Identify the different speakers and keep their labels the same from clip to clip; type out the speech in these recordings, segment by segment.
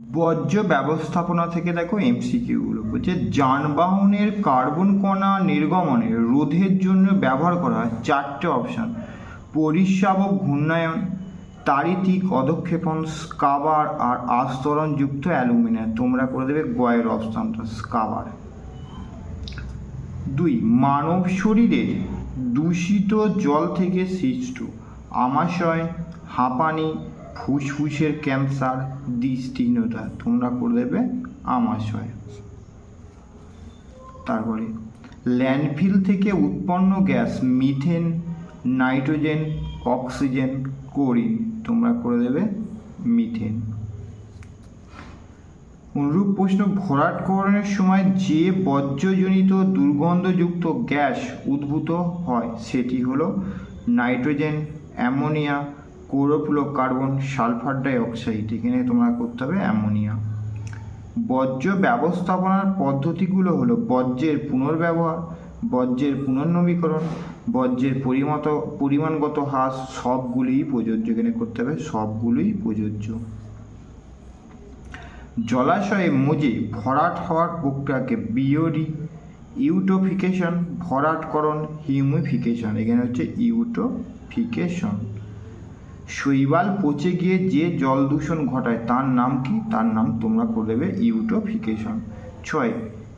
Speaker 1: বর্জ্য ব্যবস্থাপনা থেকে দেখো এমসিকিউগুলো বলছে যানবাহনের কার্বন কণা নির্গমনে রোধের জন্য ব্যবহার করা হয় চারটে অপশান পরিশ্রাবক ঘূর্ণায়ন, তারিতিক অধক্ষেপণ, স্কাবার আর আস্তরণযুক্ত অ্যালুমিনিয়াম। তোমরা করে দেবে গয়ের অপশানটা স্কাবার। দুই, মানব শরীরের দূষিত জল থেকে সৃষ্ট। আমাশয়, হাঁপানি ফুসফুসের ক্যান্সার দৃষ্টিহীনতা, তোমরা করে দেবে আমাশয় তারপরে, ল্যান্ডফিল থেকে উৎপন্ন gas, methane, nitrogen, oxygen, chlorine, তোমরা করে দেবে মিথেন। অনুরূপ প্রশ্ন, ভরাটকরণের সময় যে বর্জ্যজনিত দুর্গন্ধযুক্ত গ্যাস উদ্ভূত হয়, সেটি হলো nitrogen, ammonia chlorofluorocarbon sulphur dioxide. এখানে তোমরা করতে হবে অ্যামোনিয়া। বর্জ্য ব্যবস্থাপনার পদ্ধতিগুলো হলো বর্জ্যের পুনর্ব্যবহার, বর্জ্যের পুনর্নবীকরণ, বর্জ্যের পরিমত, পরিমাণগত হ্রাস, সবগুলিই প্রযোজ্য। এখানে করতে হবে সবগুলোই প্রযোজ্য। জলাশয়ে মজে ভরাট হওয়ার প্রক্রিয়াকে বিওডি, ইউটোফিকেশন, ভরাটকরণ, হিউমিফিকেশন। এখানে হচ্ছে ইউটোফিকেশন। শৈবাল পচে গিয়ে যে জল দূষণ ঘটায়, তার নাম কি? তার নাম তোমরা করে দেবে ইউটোফিকেশন। ছয়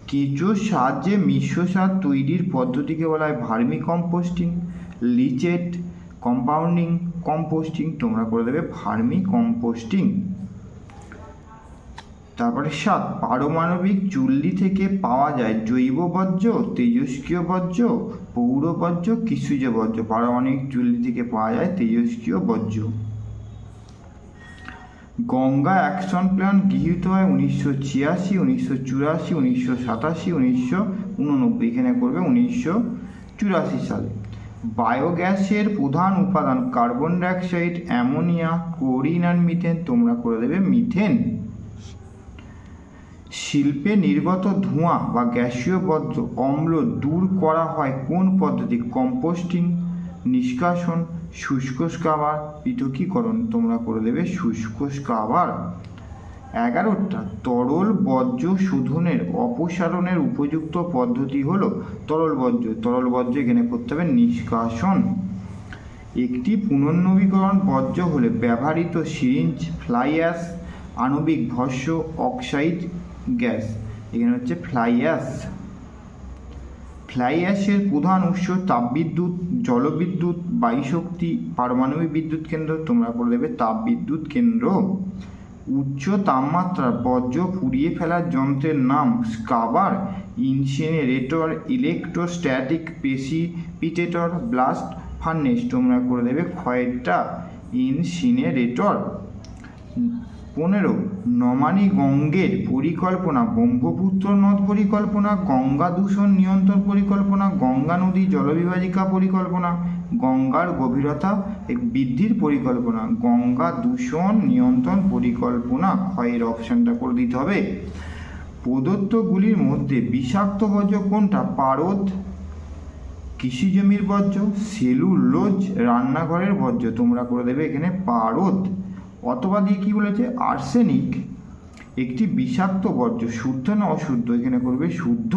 Speaker 1: কেঁচোর সাহায্যে মিশ্র সার তৈরির পদ্ধতিকে বলা হয় vermi composting, leachate compounding, composting, তোমরা করে দেবে ভার্মি কম্পোস্টিং। তারপরে সাত, পারমাণবিক চুল্লি থেকে পাওয়া যায় জৈব বর্জ্য, তেজস্ক্রিয় বর্জ্য পৌর বর্জ্য কৃষিজ বর্জ্য, পারমাণবিক চুল্লি থেকে পাওয়া যায় তেজস্ক্রিয় বর্জ্য। গঙ্গা অ্যাকশন প্ল্যান গৃহীত হয় উনিশশো ছিয়াশি, উনিশশো চুরাশি, উনিশশো সাতাশি, উনিশশো উননব্বই। এখানে করবে উনিশশো চুরাশি সালে। বায়োগ্যাসের প্রধান উপাদান কার্বন ডাইঅক্সাইড অ্যামোনিয়া ক্লোরিন আর মিথেন তোমরা করে দেবে মিথেন শিল্পে নির্গত ধোঁয়া বা গ্যাসীয় বর্জ্য অম্ল দূর করা হয় কোন পদ্ধতি? কম্পোস্টিং, নিষ্কাশন, শুষ্ক স্কাবার, পৃথকীকরণ। তোমরা করে দেবে শুষ্ক স্কাবার। এগারোটা, তরল বর্জ্য শোধনের অপসারণের উপযুক্ত পদ্ধতি হলো তরল বর্জ্য। তরল বর্জ্য এখানে করতে হবে নিষ্কাশন। একটি পুনর্নবীকরণ বর্জ্য হলে ব্যবহৃত সিরিঞ্জ ফ্লাই অ্যাশ আণবিক ভস্য, অক্সাইড গ্যাস। এখানে হচ্ছে ফ্লাই অ্যাশ ফ্লাই প্রধান উৎস তাপবিদ্যুৎ, জলবিদ্যুৎ, বায়ুশক্তি, পারমাণবিক বিদ্যুৎ কেন্দ্র। তোমরা করে দেবে তাপবিদ্যুৎ কেন্দ্র। উচ্চ তাপমাত্রা বর্জ্য পুড়িয়ে ফেলার যন্ত্রের নাম scrubber, incinerator, electrostatic precipitator blast furnace. তোমরা করে দেবে ক্ষয়েরটা ইনসিনারেটর? পনেরো। নমানি গঙ্গের পরিকল্পনা, ব্রহ্মপুত্র নদ পরিকল্পনা, গঙ্গা দূষণ নিয়ন্ত্রণ পরিকল্পনা, গঙ্গা নদী জলবিভাজিকা পরিকল্পনা, গঙ্গার গভীরতা বৃদ্ধির পরিকল্পনা, গঙ্গা দূষণ নিয়ন্ত্রণ পরিকল্পনা। ক্ষয়ের অপশানটা করে দিতে হবে। প্রদত্তগুলির মধ্যে বিষাক্ত বর্জ্য কোনটা? পারদ, কৃষি জমির বর্জ্য, সেলুলোজ, রান্নাঘরের বর্জ্য। তোমরা করে দেবে এখানে পারদ। অথবা দিয়ে কি বলেছে? আর্সেনিক একটি বিষাক্ত বর্জ্য, শুদ্ধ না অশুদ্ধ? এখানে করবে শুদ্ধ।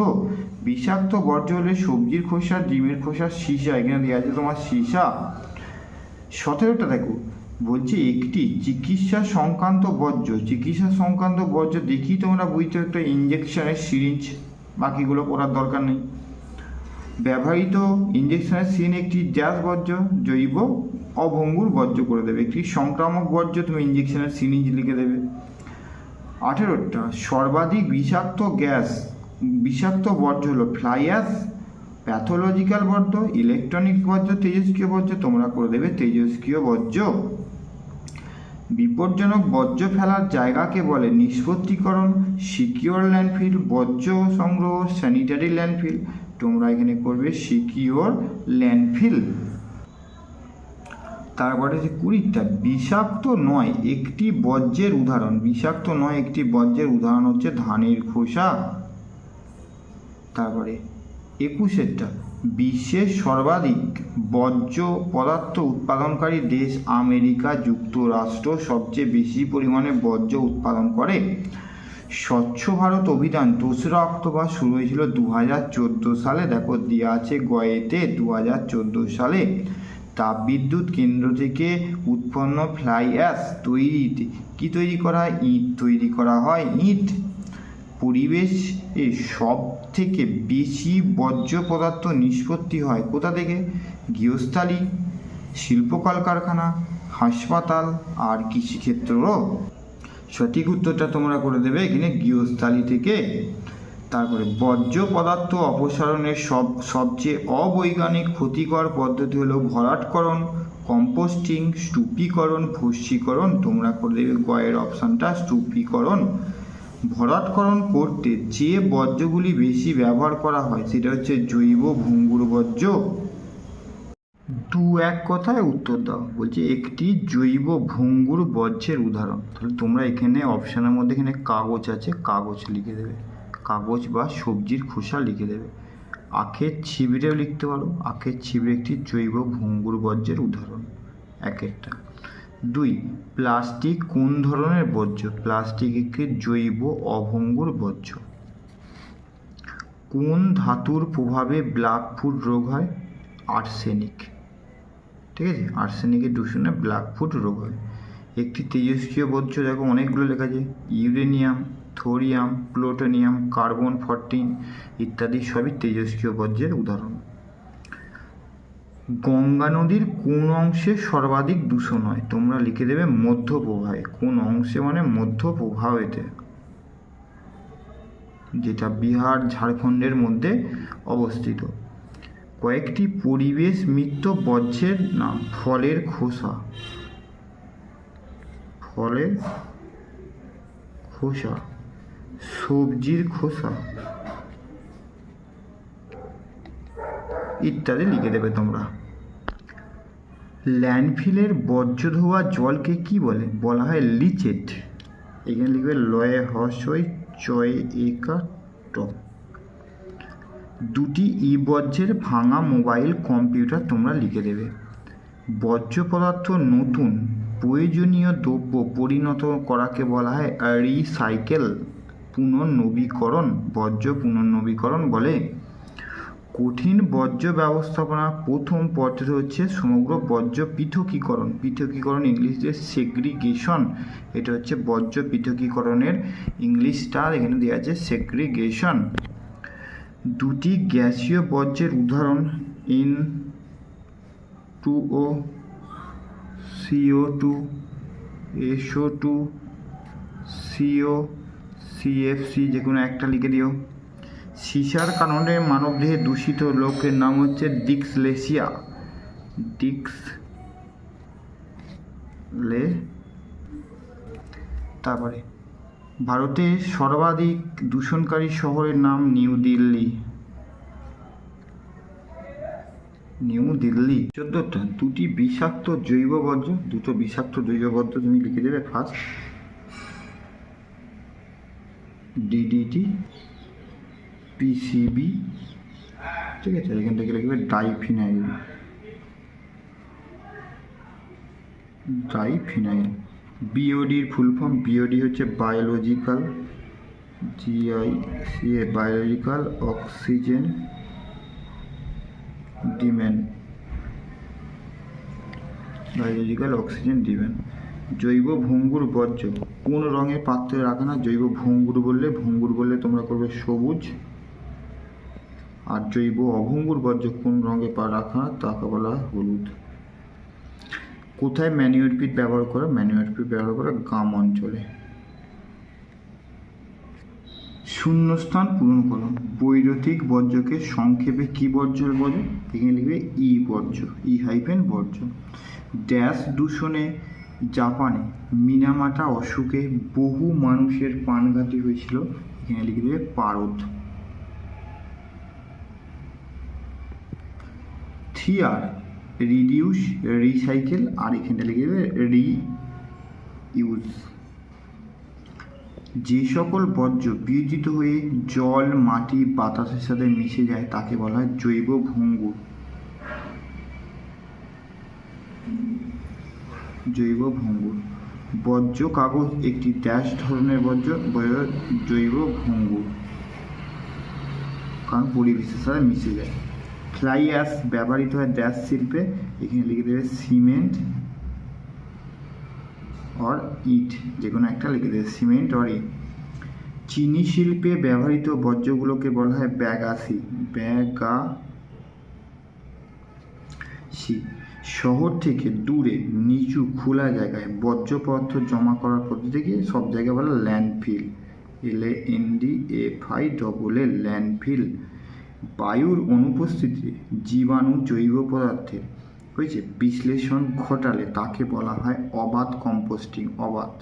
Speaker 1: বিষাক্ত বর্জ্য হলে সবজির খোসা, ডিমের খোসা, সীসা, এখানে দেওয়া আছে তোমার সীসা। সতেরোটা দেখো, বলছে একটি চিকিৎসা সংক্রান্ত বর্জ্য, চিকিৎসা সংক্রান্ত বর্জ্য দেখি তোমরা বুঝতে একটা ইঞ্জেকশনের সিরিঞ্জ বাকিগুলো করার দরকার নেই। ব্যবহৃত ইঞ্জেকশনের সিন একটি গ্যাস বর্জ্য, জৈব অভঙ্গুর বর্জ্য করে দেবে। একটি সংক্রামক বর্জ্য, তুমি ইঞ্জেকশনের সিরিঞ্জ লিখে দেবে। আঠেরোটা, সর্বাধিক বিষাক্ত গ্যাস, বিষাক্ত বর্জ্য হলো ফ্লাই অ্যাশ প্যাথোলজিক্যাল বর্জ্য, ইলেকট্রনিক বর্জ্য, তেজস্ক্রিয় বর্জ্য, তোমরা করে দেবে তেজস্ক্রিয় বর্জ্য। বিপজ্জনক বর্জ্য ফেলার জায়গাকে বলে নিষ্পত্তিকরণ সিকিওর ল্যান্ডফিল বর্জ্য সংগ্রহ স্যানিটারি ল্যান্ডফিল তোমরা এখানে করবে সিকিওর ল্যান্ডফিল তারপরে যে কুড়িটা। বিষাক্ত নয়, একটি বর্জ্যের উদাহরণ। বিষাক্ত নয়, একটি বর্জ্যের উদাহরণ হচ্ছে ধানের খোসা। তারপরে একুশেরটা। বিশ্বের সর্বাধিক বর্জ্য পদার্থ উৎপাদনকারী দেশ আমেরিকা, যুক্তরাষ্ট্র সবচেয়ে বেশি পরিমাণে বর্জ্য উৎপাদন করে। স্বচ্ছ ভারত অভিযান দোসরা অক্টোবর শুরু হয়েছিল দু হাজার চোদ্দ সালে। দেখো দেওয়া আছে গয়েতে দু হাজার চোদ্দ সালে। তাপবিদ্যুৎ কেন্দ্র থেকে উৎপন্ন ফ্লাই অ্যাশ তৈরিতে, কি তৈরি করা? হয় ইট তৈরি করা হয় ইট। পরিবেশে সব থেকে বেশি বর্জ্য পদার্থ নিষ্পত্তি হয় কোথা থেকে? গৃহস্থালী, শিল্প কলকারখানা, হাসপাতাল আর কৃষিক্ষেত্রও সঠিক উত্তরটা তোমরা করে দেবে এখানে গৃহস্থালী থেকে। তারপরে বর্জ্য পদার্থ অপসারণের সব, সবচেয়ে অবৈজ্ঞানিক ক্ষতিকর পদ্ধতি হলো ভরাটকরণ, কম্পোস্টিং, স্তূপীকরণ, ভস্মীকরণ, তোমরা করে দেবে গয়ের অপশানটা, স্তূপীকরণ। ভরাটকরণ করতে যে বর্জ্যগুলি বেশি ব্যবহার করা হয়, সেটা হচ্ছে জৈব ভঙ্গুর বর্জ্য। দু এক কথায় উত্তর দাও, বলছে একটি জৈব ভঙ্গুর বর্জ্যের উদাহরণ। তাহলে তোমরা এখানে অপশানের মধ্যে এখানে কাগজ আছে, কাগজ লিখে দেবে। কাগজ বা সবজির খোসা লিখে দেবে। আখের ছিবড়েও লিখতে পারো। আখের ছিবড়ে একটি জৈব ভঙ্গুর বর্জ্যের উদাহরণ। এক একটা দুই, প্লাস্টিক কোন ধরনের বর্জ্য? প্লাস্টিক একটি জৈব অভঙ্গুর বর্জ্য। কোন ধাতুর প্রভাবে ব্ল্যাক ফুড রোগ হয়? আর্সেনিক। ঠিক আছে? আর্সেনিকের দূষণে ব্ল্যাক ফুড রোগ হয়। একটি তেজস্ক্রিয় বর্জ্য, দেখো অনেকগুলো লেখা আছে। Uranium thorium, plutonium, carbon fourteen ইত্যাদি সবই তেজস্ক্রিয় বর্জ্যের উদাহরণ। গঙ্গা নদীর কোন অংশে সর্বাধিক দূষণ হয়? তোমরা লিখে দেবে মধ্য প্রবাহে কোন অংশে মানে মধ্য প্রবাহেতে যেটা বিহার, ঝাড়খণ্ডের মধ্যে অবস্থিত। কয়েকটি পরিবেশ মিত্র বর্জ্যের নাম, ফলের খোসা। ফলের খোসা। সবজির খোসা। ইত্যাদি লিখে দেবে তোমরা। ল্যান্ডফিলের বর্জ্য ধোয়া জলকে কি বলে? বলা হয় লিচেট। এখানে লিখবে লয়ে, হসই, চয়ে, একা ট দুটি ই বর্জ্যের ভাঙা মোবাইল কম্পিউটার তোমরা লিখে দেবে। বর্জ্য পদার্থ নতুন, প্রয়োজনীয় দ্রব্য পরিণত করাকে বলা হয় রিসাইকেল। পুনর্নবীকরণ, বর্জ্য পুনর্নবীকরণ বলে। কঠিন বর্জ্য ব্যবস্থাপনা প্রথম পদ্ধতি হচ্ছে সমগ্র বর্জ্য পৃথকীকরণ। পৃথকীকরণ ইংলিশে সেগ্রিগেশন এটা হচ্ছে বর্জ্য পৃথকীকরণের ইংলিশটা এখানে দেওয়া আছে সেগ্রিগেশন দুটি গ্যাসীয় বর্জ্যের উদাহরণ N two O CO two SO two CO CFC যে কোনো একটা লিখে দিও। সিসার কারণে মানবদেহে দূষিত লোকের নাম হচ্ছে ডিক্সলেসিয়া। ডিক্স লে তারপরে। ভারতে সর্বাধিক দূষণকারী শহরের নাম নিউ দিল্লি। নিউ দিল্লি। চোদ্দটা, দুটি বিষাক্ত জৈব বর্জ্য, দুটো বিষাক্ত জৈব বর্জ্য তুমি লিখে দেবে ফার্স্ট ডিডিটি পিসিবি ঠিক আছে, এখান থেকে লিখবে ডাইফিনাইল ডাইফিনাইল বিওডির ফুল ফর্ম বিওডি হচ্ছে biological GI CA biological oxygen demand biological oxygen demand জৈব ভঙ্গুর বর্জ্য। কোন রঙের পাত্রে রাখে না, জৈব ভঙ্গুর বললে ভঙ্গুর বললে তোমরা করবে সবুজ। আর জৈব অভঙ্গুর বর্জ্য কোন রঙে পা রাখা তাকে বলা হলুদ। কোথায় ম্যানুয়ার পিট ব্যবহার করা? ম্যানুয়ার পিট ব্যবহার করা গ্রাম অঞ্চলে। শূন্যস্থান পূরণ করো। বৈদ্যুতিক বর্জ্যকে সংক্ষেপে কি বর্জ্য বলে? এখানে লিখবে ই বর্জ্য, ই হাইফেন বর্জ্য। ড্যাশ দূষণে জাপানে মিনামাটা অসুখে বহু মানুষের প্রাণঘাতী হয়েছিল। এখানে লিখে দেবে পারদ। থিয়ার, রিডিউস, রিসাইকেল, আর এখানটা লিখে দেবে রি ইউজ যে সকল বর্জ্য বিয়োজিত হয়ে জল, মাটি, বাতাসের সাথে মিশে যায়, তাকে বলা হয় জৈব ভঙ্গুর। জৈব ভঙ্গুর। বর্জ্য কাগজ একটি ড্যাশ ধরনের বর্জ্য জৈব ভঙ্গুর। কারণ পরিবেশের সাথে মিশে যায়। ফ্লাই অ্যাশ ব্যবহৃত হয় ড্যাশ শিল্পে। এখানে লিখে দেবে সিমেন্ট অর ইট যে কোনো একটা লিখে দেবে সিমেন্ট অর ইট চিনি শিল্পে ব্যবহৃত বর্জ্যগুলোকে বলা হয় ব্যাগাসি ব্যাগাসি শহর থেকে দূরে, নিচু, খোলা জায়গায় বর্জ্য পদার্থ জমা করার পদ্ধতিকে সব জায়গায় বলে landfill. L A N D F I double A landfill. বায়ুর অনুপস্থিতিতে জীবাণু জৈব পদার্থের হয়েছে, বিশ্লেষণ ঘটালে তাকে বলা হয় অবাধ কম্পোস্টিং, অবাধ।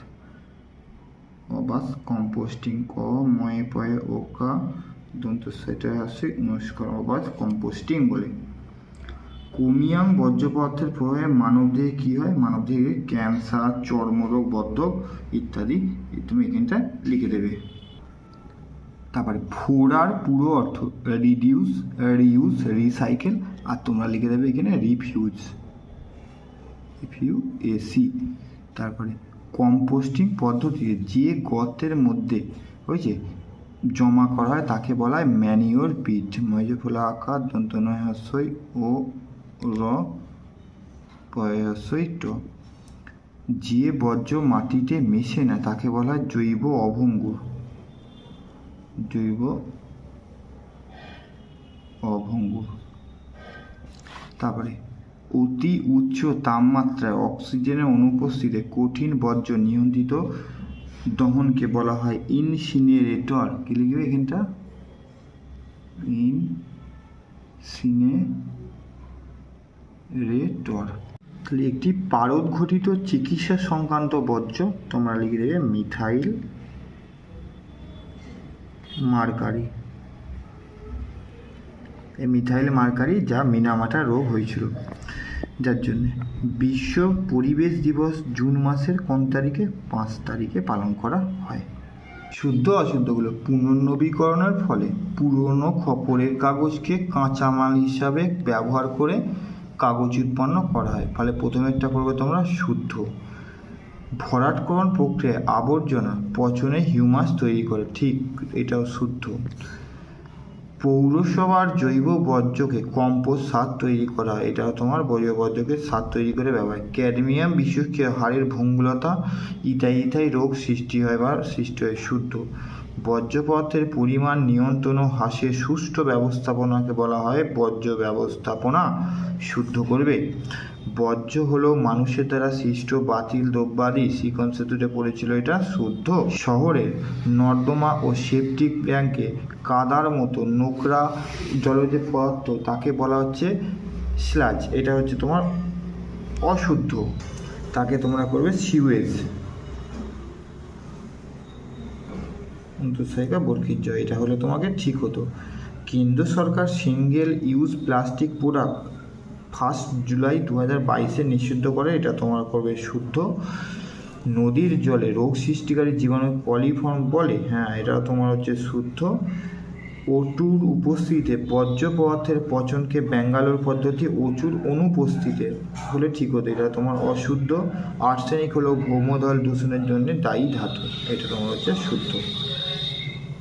Speaker 1: অবাধ কম্পোস্টিং, ক, ময়ে পয়ে ওকা দন্ত সেটা আসে নমস্কার অবাধ কম্পোস্টিং বলে। ক্রোমিয়াম বর্জ্য পদার্থের প্রভাবে মানবদেহে কী হয়? মানবদেহে ক্যান্সার, চর্মরোগ, বদ্ধক ইত্যাদি তুমি এখানটা লিখে দেবে। তারপরে ফোড়ার পুরো অর্থ রিডিউস রিউজ রিসাইকেল আর তোমরা লিখে দেবে এখানে রিফিউজ রিফিউ এসি তারপরে কম্পোস্টিং পদ্ধতিতে যে গর্তের মধ্যে হয়েছে জমা করা হয় তাকে বলা হয় ম্যানিওর পিট ময়জফুলা আকার দন্ত নয় হস্যই ও র পয়সই ট যে বর্জ্য মাটিতে মেশে না, তাকে বলা হয় জৈব অভঙ্গুর। জৈব অভঙ্গুর। তারপরে, অতি উচ্চ তাপমাত্রায় অক্সিজেনের অনুপস্থিতিতে কঠিন বর্জ্য নিয়ন্ত্রিত দহনকে বলা হয় ইনসিনারেটর। কি লিখবে এখানটা? ইনসিনারেটর তাহলে একটি পারদ ঘটিত চিকিৎসা সংক্রান্ত বর্জ্য তোমরা লিখে দেবে মিথাইল মার্কারি। এই মিথাইল মার্কারি যা মিনামাটা রোগ হয়েছিল। যার জন্যে বিশ্ব পরিবেশ দিবস জুন মাসের কোন তারিখে? পাঁচ তারিখে পালন করা হয়। শুদ্ধ অশুদ্ধগুলো পুনর্নবীকরণের ফলে পুরনো খপরের কাগজকে কাঁচামাল হিসাবে ব্যবহার করে কাগজ উৎপন্ন করা হয়। ফলে প্রথমেরটা করবে তোমরা শুদ্ধ। ভরাটকরণ প্রক্রিয়ায় আবর্জনা পচনে হিউমাস তৈরি করে। ঠিক এটাও শুদ্ধ। পৌরসভার জৈব বর্জ্যকে কম্পোস্ট সার তৈরি করা হয়। এটাও তোমার জৈব বর্জ্যকে সার তৈরি করে ব্যবহার ক্যাডমিয়াম বিষক্রিয়া হাড়ের ভঙ্গুলতা ইতাই ইতাই রোগ সৃষ্টি হয় বা সৃষ্টি হয়। শুদ্ধ। বর্জ্য পদার্থের পরিমাণ নিয়ন্ত্রণ ও হ্রাসের সুষ্ঠু ব্যবস্থাপনাকে বলা হয় বর্জ্য ব্যবস্থাপনা। শুদ্ধ করবে। বর্জ্য হলো মানুষের দ্বারা সৃষ্ট বাতিল দ্রব্যাদি। সেতুতে পড়েছিল এটা শুদ্ধ। শহরের নর্দমা ও সেপটিক ট্যাঙ্কে কাদার মতো নোংরা জলজ পদার্থ তাকে বলা হচ্ছে স্লাজ। এটা হচ্ছে তোমার অশুদ্ধ। তাকে তোমরা করবে সিউয়েজ। অন্তঃসায়িকা বর্গীর জয়, এটা হলে তোমাকে ঠিক হতো। কেন্দ্র সরকার single use plastic product first July দু হাজার বাইশে নিষিদ্ধ করে, এটা তোমার করবে শুদ্ধ। নদীর জলে রোগ সৃষ্টিকারী জীবাণু কলিফর্ম বলে হ্যাঁ এটা তোমার হচ্ছে শুদ্ধ। অটুর উপস্থিতিতে বর্জ্য পদার্থের পচনকে ব্যাঙ্গালোর পদ্ধতি অচুর অনুপস্থিতিতে হলে ঠিক হতো, এটা তোমার অশুদ্ধ। আর্সেনিক হলো ভৌমদল দূষণের জন্য দায়ী ধাতু, এটা তোমার হচ্ছে শুদ্ধ।